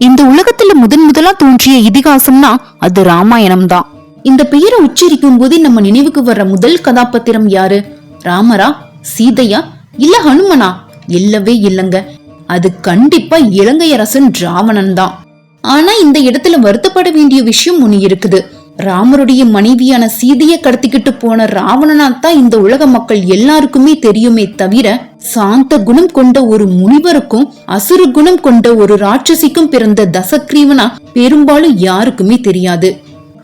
இந்த உலகத்துல முதன் முதலா தோன்றிய இதிகாசம்னா அது ராமாயணம் தான் இந்த பெயரை உச்சரிக்கும் போதே நம்ம நினைவுக்கு வர்ற முதல் கதாபாத்திரம் யாரு? ராமரா சீதையா இல்ல ஹனுமனா? இல்லவே இல்லங்க. அது கண்டிப்பா இலங்கை அரசன் ராவணன் தான் ஆனா இந்த இடத்துல வருத்தப்பட வேண்டிய விஷயம் ஒண்ணு இருக்குது. ராமருடைய மனைவியான சீதையை கடத்திக்கிட்டு போன ராவணனா தான் இந்த உலக மக்கள் எல்லாருக்குமே தெரியுமே தவிர சாந்த குணம் கொண்ட ஒரு முனிவருக்கும் அசுர குணம் கொண்ட ஒரு ராட்சசிக்கும் பிறந்த தசக்ரீவனா பெரும்பாலும் யாருக்குமே தெரியாது.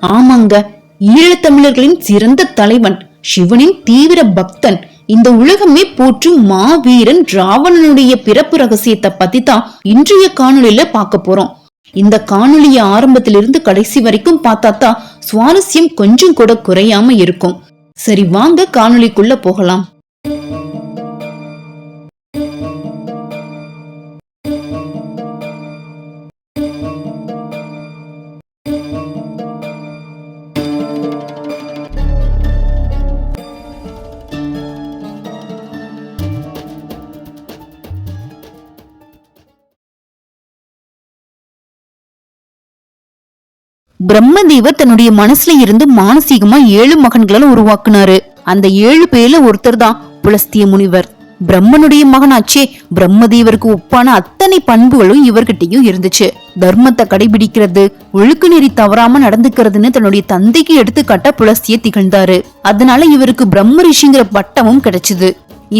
ஆமாங்க ஈழத்தமிழர்களின் சிறந்த தலைவன் சிவனின் தீவிர பக்தன் இந்த உலகமே போற்றும் மாவீரன் ராவணனுடைய பிறப்பு ரகசியத்தை பத்தி தான் இன்றைய காணொலியில பார்க்க போறோம். இந்த காணொளிய ஆரம்பத்திலிருந்து கடைசி வரைக்கும் பார்த்தாத்தா சுவாரஸ்யம் கொஞ்சம் கூட குறையாம இருக்கும். சரி வாங்க காணொளிக்குள்ள போகலாம். பிரம்மதேவர் தன்னுடைய மனசுல இருந்து மானசீகமா ஏழு மகன்களை உருவாக்குனாரு. அந்த ஏழு பேர்ல ஒருத்தர் தான் புலஸ்திய முனிவர். பிரம்மனுடைய மகனாச்சே பிரம்மதேவருக்கு ஒப்பான அத்தனை பண்புகளும் இவர்கிட்டயும் இருந்துச்சு. தர்மத்தை கடைபிடிக்கிறது ஒழுக்க நெறி தவறாம நடந்துக்கிறதுன்னு தன்னுடைய தந்தைக்கு எடுத்துக்காட்ட புலஸ்திய திகழ்ந்தாரு. அதனால இவருக்கு பிரம்ம ரிஷிங்கிற பட்டமும் கிடைச்சது.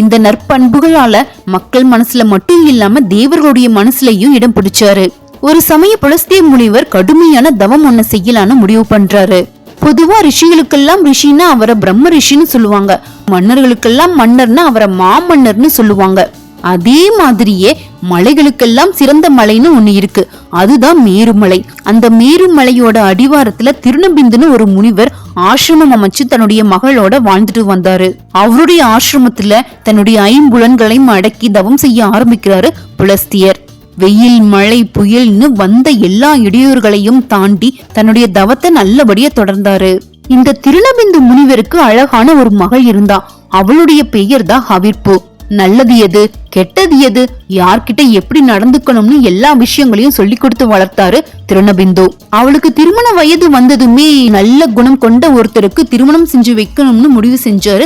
இந்த நற்பண்புகளால மக்கள் மனசுல மட்டும் இல்லாம தேவர்களுடைய மனசுலயும் இடம் பிடிச்சாரு. ஒரு சமய புலஸ்திய முனிவர் கடுமையான தவம் ஒண்ணு செய்யலான்னு முடிவு பண்றாரு. பொதுவா ரிஷிகளுக்கெல்லாம் ரிஷின்னா அவரை பிரம்ம ரிஷின்னு சொல்லுவாங்க. மன்னர்களுக்கெல்லாம் மன்னர்னா அவரை மாமன்னர்னு சொல்லுவாங்க. அதே மாதிரியே மலைகளுக்கெல்லாம் சிறந்த மலைன்னு ஒண்ணு இருக்கு. அதுதான் மேருமலை. அந்த மேருமலையோட அடிவாரத்துல திருநபிந்துன்னு ஒரு முனிவர் ஆசிரமம் அமைச்சு தன்னுடைய மகளோட வாழ்ந்துட்டு வந்தாரு. அவருடைய ஆசிரமத்துல தன்னுடைய ஐம்புலன்களையும் அடக்கி தவம் செய்ய ஆரம்பிக்கிறாரு புலஸ்தியர். வெயில் மழை புயல்னு வந்த எல்லா இடையூறுகளையும் தாண்டி தன்னுடைய தவத்தை நல்லபடியா தொடர்ந்தாரு. இந்த திருநபிந்து முனிவருக்கு அழகான ஒரு மகள் இருந்தா அவளுடைய பெயர் தான் ஹவிர்ப்பு. நல்லது எது கெட்டது எது யார்கிட்ட எப்படி நடந்துக்கணும்னு எல்லா விஷயங்களையும் சொல்லி கொடுத்து வளர்த்தாரு திருநபிந்து. அவளுக்கு திருமண வயது வந்ததுமே நல்ல குணம் கொண்ட ஒருத்தருக்கு திருமணம் செஞ்சு வைக்கணும்னு முடிவு செஞ்சாரு.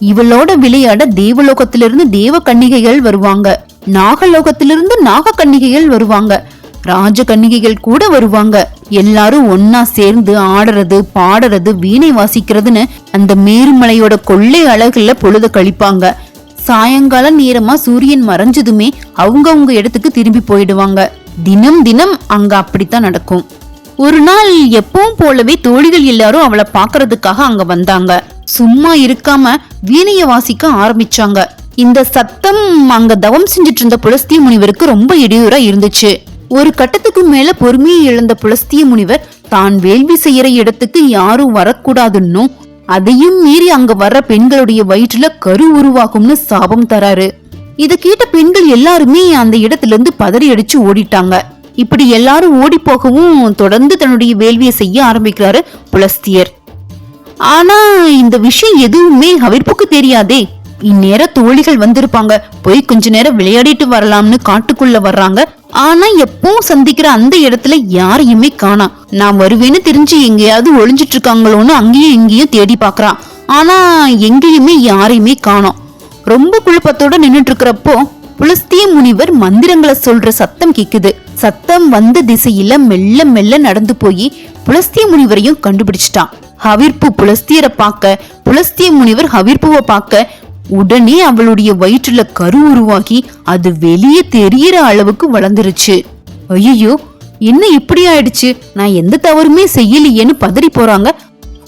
இவளோட விளையாட தேவலோகத்திலிருந்து தேவ கன்னிகைகள் வருவாங்க. நாகலோகத்திலிருந்து நாக கன்னிகைகள் வருவாங்க. ராஜ கன்னிகைகள் கூட வருவாங்க. எல்லாரும் ஒன்னா சேர்ந்து ஆடுறது பாடுறது வீணை வாசிக்கிறதுன்னு அந்த மேருமலையோட கொள்ளை அழகுல பொழுத கழிப்பாங்க. சாயங்கால நேரமா சூரியன் மறைஞ்சதுமே அவங்கவுங்க இடத்துக்கு திரும்பி போயிடுவாங்க. தினம் தினம் அங்க அப்படித்தான் நடக்கும். ஒரு நாள் எப்பவும் போலவே தோழிகள் எல்லாரும் அவளை பாக்குறதுக்காக அங்க வந்தாங்க. சும்மா இருக்காம வீணைய வாசிக்க ஆரம்பிச்சாங்க. இந்த சத்தம் அங்க தவம் செஞ்சிட்டு இருந்த புலஸ்திய முனிவருக்கு ரொம்ப இடையூறா இருந்துச்சு. ஒரு கட்டத்துக்கு மேல பொறுமையை இழந்த புலஸ்திய முனிவர் தான் வேள்வி செய்யற இடத்துக்கு யாரும் வரக்கூடாதுன்னும் அதையும் மீறி அங்க வர்ற பெண்களுடைய வயிற்றுல கரு உருவாகும்னு சாபம் தராரு. இத கேட்ட பெண்கள் எல்லாருமே அந்த இடத்துல இருந்து பதறி அடிச்சு ஓடிட்டாங்க. இப்படி எல்லாரும் ஓடி போகவும் தொடர்ந்து தன்னுடைய வேள்வியை செய்ய ஆரம்பிக்கிறாரு புலஸ்தியர். ஆனா இந்த விஷயம் எதுவுமே அவிர்ப்புக்கு தெரியாதே. இந்நேர தோழிகள் வந்திருப்பாங்க. போய் கொஞ்ச நேரம் விளையாடிட்டு வரலாம்னு காட்டுக்குள்ள வர்றாங்க. ஆனா எப்பவும் சந்திக்கிற அந்த இடத்துல யாரையுமே காணாம் நான் வருவேன்னு தெரிஞ்சு எங்கேயாவது ஒளிஞ்சிட்டு இருக்காங்களோன்னு அங்கேயும் இங்கேயும் தேடி பாக்குறான் ஆனா எங்கேயுமே யாரையுமே காணோம். ரொம்ப குழப்பத்தோட நின்னுட்டு இருக்கிறப்போ புலஸ்திய முனிவர் மந்திரங்களை சொல்ற சத்தம் கேக்குது. சத்தம் வந்த திசையில மெல்ல மெல்ல நடந்து போய் புலஸ்திய முனிவரையும் கண்டுபிடிச்சிட்டான். ஹவிர்ப்பு புலஸ்தியரை பார்க்க புலஸ்திய முனிவர் ஹவிர்ப்புவை பார்க்க உடனே அவளுடைய வயிற்றுல கரு உருவாகி அது வெளியே தெரியற அளவுக்கு வளர்ந்துருச்சு. ஐயோ என்ன இப்படி ஆயிடுச்சு? நான் எந்த தவறுமே செய்யலையேன்னு பதறி போறாங்க.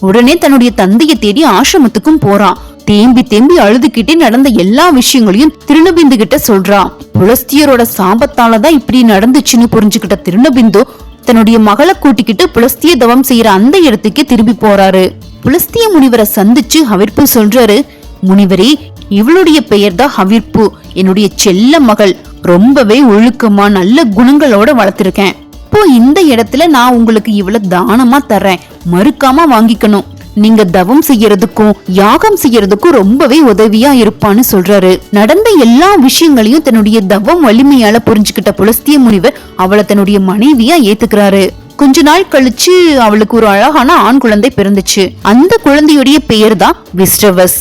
உடனே தன்னுடைய தந்தையை தேடி ஆசிரமத்துக்கும் போறான். தேம்பி தேம்பி அழுதுகிட்டே நடந்த எல்லா விஷயங்களையும் திருநபிந்து கிட்ட சொல்றான். புலஸ்தியரோட சாபத்தாலதான் இப்படி நடந்துச்சுன்னு புரிஞ்சுக்கிட்ட திருநபிந்து தன்னுடைய மகளை கூட்டிக்கிட்டு புலஸ்திய தவம் செய்யற அந்த இடத்துக்கே திரும்பி போறாரு. புலஸ்திய முனிவரை சந்திச்சு அவிர்ப்பு சொல்றாரு முனிவரே இவளுடைய பெயர் தான் ஹவிர்ப்பு என்னுடைய செல்ல மகள். ரொம்பவே ஒழுக்கமா நல்ல குணங்களோட வளர்த்திருக்கேன். இப்போ இந்த இடத்துல நான் உங்களுக்கு இவ்வளவு தானமா தர்றேன். மறுக்காம வாங்கிக்கணும். நீங்க தவம் செய்யறதுக்கும் யாகம் செய்யறதுக்கும் ரொம்பவே உதவியா இருப்பான்னு சொல்றாரு. நடந்த எல்லா விஷயங்களையும் தன்னுடைய தவம் வலிமையால புரிஞ்சுக்கிட்ட புலஸ்திய முனிவர் அவளை தன்னுடைய மனைவியா ஏத்துக்கிறாரு. கொஞ்ச நாள் கழிச்சு அவளுக்கு ஒரு அழகான ஆண் குழந்தை பிறந்துச்சு. அந்த குழந்தையுடைய பெயர் தான் விஸ்டவஸ்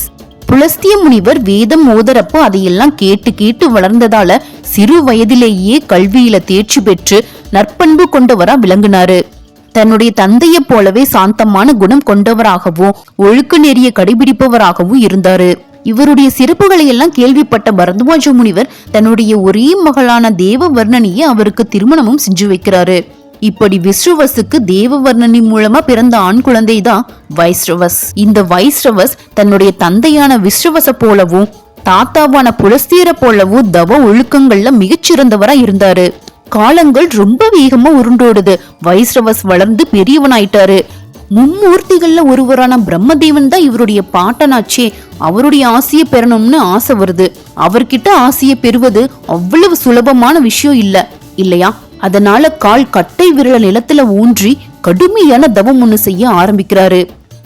புலஸ்திய முனிவர் வேதம் ஓதரப்போ அதையெல்லாம் கேட்டு கேட்டு வளர்ந்ததால சிறு வயதிலேயே கல்வியில தேர்ச்சி பெற்று நற்பண்பு கொண்டவரா விளங்கினாரு. தன்னுடைய தந்தையைப் போலவே சாந்தமான குணம் கொண்டவராகவும் ஒழுக்க நெறிய கடைபிடிப்பவராகவும் இருந்தாரு. இவருடைய சிறப்புகளை எல்லாம் கேள்விப்பட்ட பரத்வாஜ முனிவர் தன்னுடைய ஒரே மகளான தேவவர்ணனியை அவருக்கு திருமணமும் செஞ்சு வைக்கிறாரு. இப்படி விஸ்ருவஸுக்கு தேவவர்ணனி மூலமா பிறந்த ஆண் குழந்தை தான் வைஸ்ரவஸ். இந்த வைஸ்ரவஸ் தன்னுடைய தந்தையான விஸ்ருவச போலவும் தாத்தாவான புலஸ்தீர போலவும் தவ ஒழுக்கங்கள்ல மிகச்சிறந்தவரா இருந்தாரு. காலங்கள் ரொம்ப வேகமா உருண்டோடுது. வைஸ்ரவஸ் வளர்ந்து பெரியவனாயிட்டாரு. மும்மூர்த்திகள்ல ஒருவரான பிரம்மதேவன் தான் இவருடைய பாட்டனாச்சே அவருடைய ஆசையை பெறணும்னு ஆசை வருது. அவர்கிட்ட ஆசையை பெறுவது அவ்வளவு சுலபமான விஷயம் இல்ல. இல்லையா? அதனால கால் கட்டை விரல நிலத்துல ஊன்றி கடுமையான தவம் ஒண்ணு செய்ய ஆரம்பிக்கிறாரு.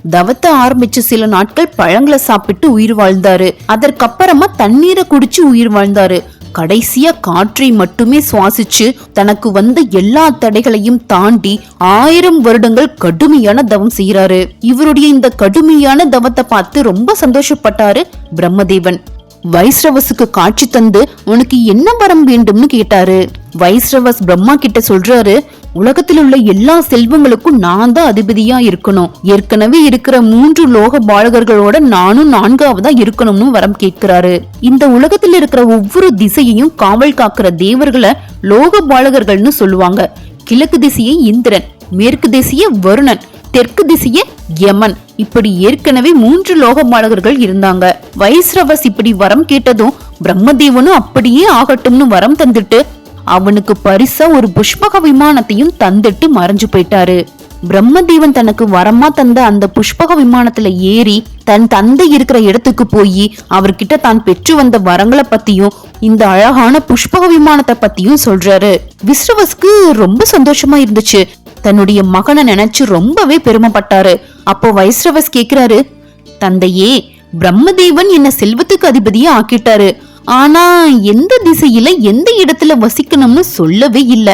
தவத்தை ஆரம்பிச்ச சில நாட்கள் பழங்களை சாப்பிட்டு உயிர் வாழ்ந்தாரு. அதற்கப்புறமா தண்ணீரை குடிச்சு உயிர் வாழ்ந்தாரு. கடைசியா காற்றை மட்டுமே சுவாசிச்சு தனக்கு வந்த எல்லா தடைகளையும் தாண்டி ஆயிரம் வருடங்கள் கடுமையான தவம் செய்யறாரு இவருடைய இந்த கடுமையான தவத்தை பார்த்து ரொம்ப சந்தோஷப்பட்டாரு பிரம்மதேவன். வைஸ்ரவஸுக்கு காட்சி தந்து உனக்கு என்ன வரம் வேண்டும்னு கேட்டாரு. வைஸ்ரவஸ் பிரம்மா கிட்ட சொல்றாரு உலகத்தில் உள்ள எல்லா செல்வங்களுக்கும் நான் தான் அதிபதியா இருக்கணும். ஏற்கனவே இருக்கிற மூன்று லோக பாலகர்களோட நானும் நான்காவதா இருக்கணும்னு வரம் கேட்கிறாரு. இந்த உலகத்தில் இருக்கிற ஒவ்வொரு திசையையும் காவல் காக்கிற தேவர்களை லோக பாலகர்கள்னு சொல்லுவாங்க. கிழக்கு திசையை இந்திரன் மேற்கு திசையை வருணன் தெற்கு திசைய யமன். இப்படி ஏற்கனவே மூன்று லோகபாலகர்கள் இருந்தாங்க. வைஸ்ரவஸ் இப்படி வரம் கேட்டதும் பிரம்மதேவனும் அப்படியே ஆகட்டும்னு வரம் தந்துட்டு அவனுக்கு பரிசா ஒரு புஷ்பக விமானத்தையும் தந்துட்டு மறைஞ்சு போயிட்டாரு. பிரம்மதேவன் தனக்கு வரமா தந்த அந்த புஷ்பக விமானத்துல ஏறி தன் தந்தை இருக்கிற இடத்துக்கு போய் அவர்கிட்ட தான் பெற்று வந்த வரங்களை பத்தியும் இந்த அழகான புஷ்பக விமானத்தை பத்தியும் சொல்றாரு. விஸ்ரவஸ்க்கு ரொம்ப சந்தோஷமா இருந்துச்சு. தன்னுடைய மகனை நினைச்சு ரொம்பவே பெருமைப்பட்டாரு. அப்போ வைஸ்ரவஸ் கேக்குறாரு தந்தையே பிரம்மதேவன் என்ன செல்வத்துக்கு அதிபதியா ஆக்கிட்டாரு. ஆனா எந்த திசையில எந்த இடத்துல வசிக்கணும்னு சொல்லவே இல்ல.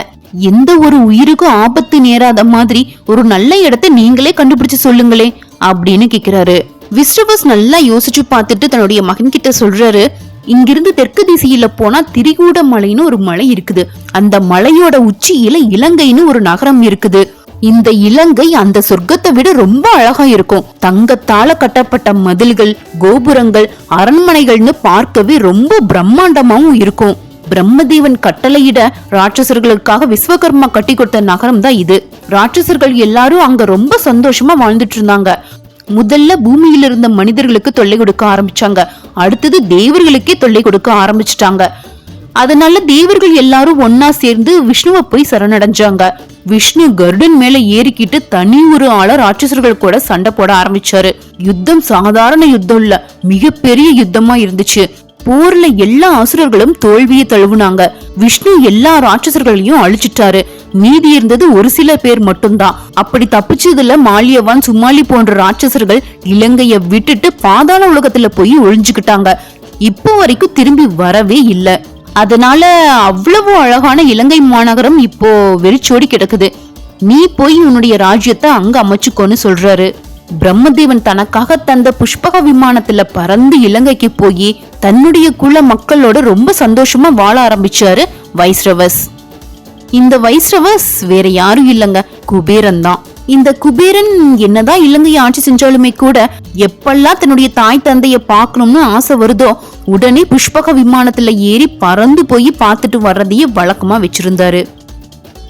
எந்த ஒரு உயிருக்கும் ஆபத்து நேராத மாதிரி ஒரு நல்ல இடத்தை நீங்களே கண்டுபிடிச்சு சொல்லுங்களே அப்படின்னு கேக்குறாரு. விஸ்ரவஸ் நல்லா யோசிச்சு பார்த்துட்டு தன்னுடைய மகன் கிட்ட சொல்றாரு இங்கிருந்து தெற்கு திசையில போனா திரிகூட மலைன்னு ஒரு மலை இருக்குது. அந்த மலையோட உச்சியில இலங்கைன்னு ஒரு நகரம் இருக்குது. இந்த இலங்கை அந்த சொர்க்கத்தை விட ரொம்ப அழகா இருக்கும். தங்கத்தால கட்டப்பட்ட மதில்கள் கோபுரங்கள் அரண்மனைகள்னு பார்க்கவே ரொம்ப பிரம்மாண்டமாவும் இருக்கும். பிரம்மதேவன் கட்டளையிட ராட்சசர்களுக்காக விஸ்வகர்மா கட்டி கொடுத்த நகரம் தான் இது. ராட்சசர்கள் எல்லாரும் அங்க ரொம்ப சந்தோஷமா வாழ்ந்துட்டு இருந்தாங்க. முதல்ல பூமியில இருந்த மனிதர்களுக்கு தொல்லை கொடுக்க ஆரம்பிச்சாங்க. அடுத்தது தேவர்களுக்கே தொல்லை கொடுக்க ஆரம்பிச்சிட்டாங்க. அதனால தேவர்கள் எல்லாரும் ஒன்னா சேர்ந்து விஷ்ணுவை போய் சரணடைஞ்சாங்க. விஷ்ணு கருடன் மேல ஏறிக்கிட்டு தனி ஒரு ஆள ராட்சசர்கள் கூட சண்டை போட ஆரம்பிச்சாரு. யுத்தம் சாதாரண யுத்தம் இல்ல மிகப்பெரிய யுத்தமா இருந்துச்சு. போர்ல எல்லா அசுரர்களும் தோல்வியை தழுவுனாங்க. விஷ்ணு எல்லா ராட்சசர்களையும் அழிச்சிட்டாரு. மீதி இருந்தது ஒரு சில பேர் மட்டும்தான். அப்படி தப்பிச்சதுல மாலியவான் சுமாலி போன்ற ராட்சசர்கள் இலங்கைய விட்டுட்டு பாதாள உலகத்துல போய் ஒழிஞ்சுக்கிட்டாங்க. இப்போ வரைக்கும் திரும்பி வரவே இல்ல. அதனால அவ்வளவு அழகான இலங்கை மாநகரம் இப்போ வெறிச்சோடி கிடக்குது. நீ போய் உன்னுடைய ராஜ்யத்தை அங்க அமைச்சுக்கோன்னு சொல்றாரு. பிரம்மதேவன் தனக்காக தந்த புஷ்பக விமானத்துல பறந்து இலங்கைக்கு போய் தன்னுடைய குல மக்களோட ரொம்ப சந்தோஷமா வாழ ஆரம்பிச்சாரு வைஸ்ரவஸ் இந்த வைஸ்ரவஸ் வேற யாரும் இல்லங்க. குபேரன் தான் இந்த குபேரன் என்னதான் இலங்கையை ஆட்சி செஞ்சாலுமே கூட எப்பெல்லாம் தன்னுடைய தாய் தந்தைய பார்க்கணும்னு ஆசை வருதோ உடனே புஷ்பக விமானத்துல ஏறி பறந்து போய் பார்த்துட்டு வர்றதையே வழக்கமா வச்சிருந்தாரு.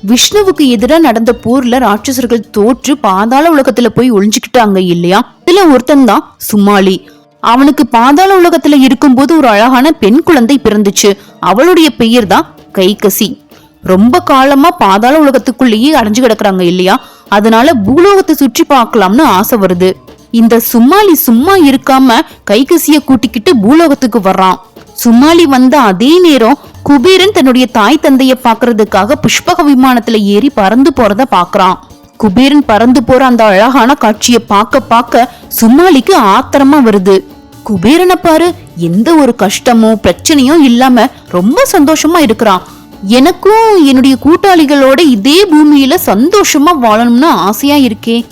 விஷ்ணுவுக்கு எதிராக நடந்த போர்ல ராட்சசர்கள் தோற்று பாதாள உலகத்துல போய் ஒளிஞ்சுக்கிட்டாங்க இல்லையா? இதுல ஒருத்தன் தான் சுமாலி. அவனுக்கு பாதாள உலகத்துல இருக்கும்போது ஒரு அழகான பெண் குழந்தை பிறந்துச்சு. அவளுடைய பெயர் தான் கைகசி. ரொம்ப காலமா பாதாள உலகத்துக்குள்ளேயே அடைஞ்சு கிடக்குறாங்க இல்லையா? அதனால பூலோகத்தை சுற்றி பார்க்கலாம்னு ஆசை வருது. இந்த சும்மாலி சும்மா இருக்காம கைகசிய கூட்டிக்கிட்டு பூலோகத்துக்கு வர்றான். சுமாலி வந்த அதே நேரம் குபேரன் தன்னுடைய தாய் தந்தைய பாக்குறதுக்காக புஷ்பக விமானத்துல ஏறி பறந்து போறத பாக்குறான் குபேரன் பறந்து போற அந்த அழகான காட்சியை பார்க்க பார்க்க சுமாலிக்கு ஆத்திரமா வருது. குபேரனை பாரு எந்த ஒரு கஷ்டமோ பிரச்சனையோ இல்லாம ரொம்ப சந்தோஷமா இருக்கிறான். எனக்கும் என்னுடைய கூட்டாளிகளோட இதே பூமியில சந்தோஷமா வாழணும்னு ஆசையா இருக்கே.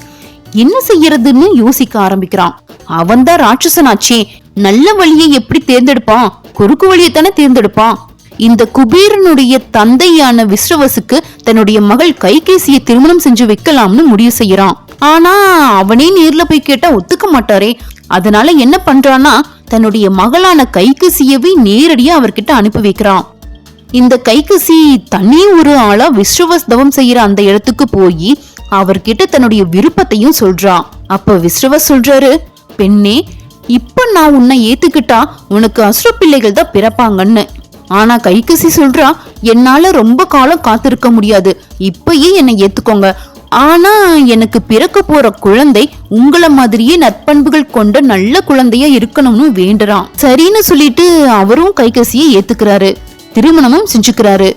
என்ன செய்யறதுன்னு யோசிக்க ஆரம்பிக்கிறான். அவன்தான் ராட்சசனாச்சே. நல்ல வழியை எப்படி தேர்ந்தெடுப்பான்? குறுக்கு வழியை தானே தேர்ந்தெடுப்பான். இந்த குபேரனுடைய தந்தையான விஸ்ரவசுக்கு தன்னுடைய மகள் கைகேசியை திருமணம் செஞ்சு வைக்கலாம்னு முடிவு செய்யறான் ஆனா அவனே நேர்ல போய் கேட்டா ஒத்துக்க மாட்டாரே. அதனால என்ன பண்றான்னா தன்னுடைய மகளான கைகசியவை நேரடியா அவர்கிட்ட அனுப்பி வைக்கிறான். இந்த கைகசி தனி ஒரு ஆளா விஸ்ரவஸ் தவம் செய்யற அந்த இடத்துக்கு போய் அவர்கிட்ட தன்னுடைய விருப்பத்தையும் சொல்றா. அப்ப விஸ்ரவஸ் சொல்றாரு பெண்ணே இப்ப நான் உன்னை ஏத்துக்கிட்டா உனக்கு அசுர பிள்ளைகள் தான் பிறப்பாங்கன்னு. ஆனா கைகசி சொல்றா என்னால ரொம்ப காலம் காத்திருக்க முடியாது. இப்பயே என்னை ஏத்துக்கோங்க. ஆனா எனக்கு பிறக்க போற குழந்தை உங்களை மாதிரியே நற்பண்புகள் கொண்ட நல்ல குழந்தையா இருக்கணும்னு வேண்டுறான். சரின்னு சொல்லிட்டு அவரும் கைகசியை ஏத்துக்கிறாரு. திருமணமும் செஞ்சுக்கிறாரு.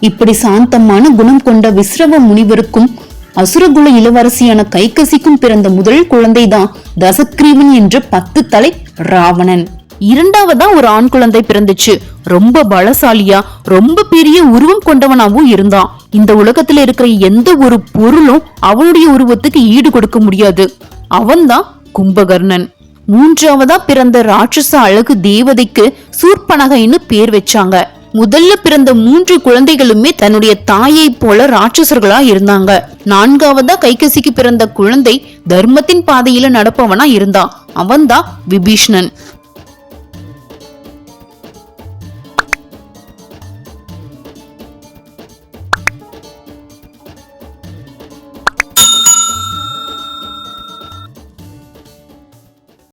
இப்படி சாந்தமான குணம் கொண்ட விஸ்ரவ முனிவருக்கும் அசுரகுல இளவரசியான கைகசிக்கும் பிறந்த முதல் குழந்தைதான் தசக்ரீவன் என்ற பத்து தலை ராவணன். இரண்டாவதா ஒரு ஆண் குழந்தை பிறந்துச்சு. ரொம்ப பலசாலியா ரொம்ப பெரிய உருவம் கொண்டவனாவும் இருந்தான். இந்த உலகத்துல இருக்கிற எந்த ஒரு பொருளும் அவனுடைய உருவத்துக்கு ஈடு கொடுக்க முடியாது. அவன்தான் கும்பகர்ணன். மூன்றாவதா பிறந்த ராட்சச அழகு தேவதைக்கு சூர்பனகைன்னு பேர் வச்சாங்க. முதல்ல பிறந்த மூன்று குழந்தைகளுமே தன்னுடைய தாயை போல ராட்சசர்களா இருந்தாங்க. நான்காவதா கைகசிக்கு பிறந்த குழந்தை தர்மத்தின் பாதையில நடப்பவனா இருந்தான் அவன்தான் விபீஷ்ணன்.